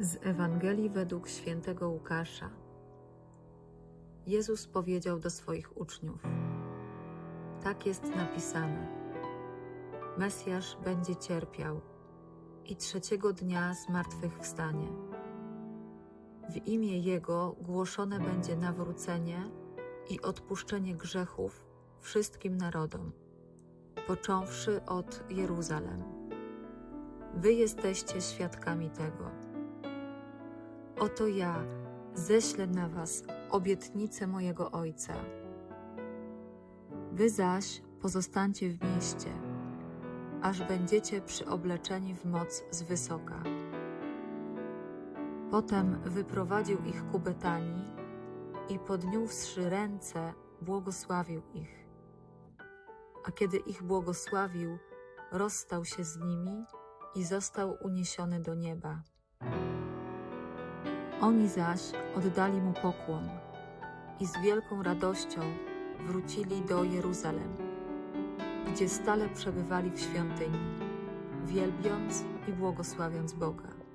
Z Ewangelii według świętego Łukasza. Jezus powiedział do swoich uczniów: Tak jest napisane. Mesjasz będzie cierpiał i trzeciego dnia zmartwychwstanie. W imię Jego głoszone będzie nawrócenie i odpuszczenie grzechów wszystkim narodom, począwszy od Jeruzalem. Wy jesteście świadkami tego. Oto ja ześlę na was obietnicę mojego Ojca. Wy zaś pozostańcie w mieście, aż będziecie przyobleczeni w moc z wysoka. Potem wyprowadził ich ku Betanii i podniósłszy ręce, błogosławił ich. A kiedy ich błogosławił, rozstał się z nimi i został uniesiony do nieba. Oni zaś oddali mu pokłon i z wielką radością wrócili do Jeruzalem, gdzie stale przebywali w świątyni, wielbiąc i błogosławiąc Boga.